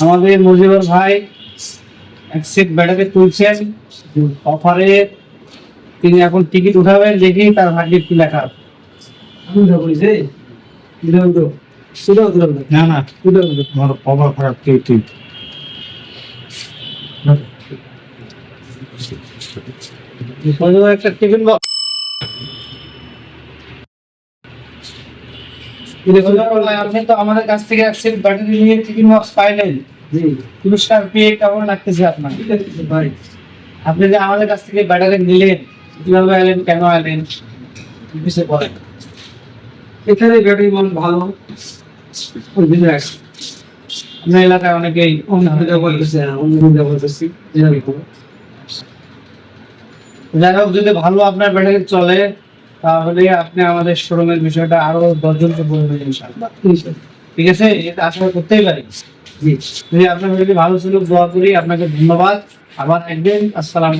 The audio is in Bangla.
আমাদের মুজিবুর ভাই এক সেট ব্যাটারি তুলছেন। অফারে তিনি এখন টিকিট উঠাবেন দেখি তার ভাগ্যে কি লেখা। আছে। না না আমার অফার খারাপ তুই তুই। মুজিবুর একটা টিফিন বক্স। আপনি তো আমাদের কাছ থেকে এক সেট ব্যাটারি নিয়ে টিফিন বক্স পাইলেন। পুরস্কার পেয়ে কেমন লাগতেছে আপনার? ভাই আপনি যে আমাদের কাছ থেকে ব্যাটারি নিলেন কীভাবে এলেন কেন এলেন বিষয়ে বলেন। এখানে ব্যাটারি মান ভালো। আপনার এলাকায় অনেকেই বলতেছি যাই হোক যদি ভালো আপনার ব্যাটারি চলে তাহলে আপনি আমাদের শোরুমের বিষয়টা আরও দশজনকে বলবেন ইনশাআল্লাহ। ঠিক আছে? এটা আশা করতেই পারি। জি। আপনার ভালো ছিল, দোয়া করি। আপনাকে ধন্যবাদ। আবার একদিন। আসসালাম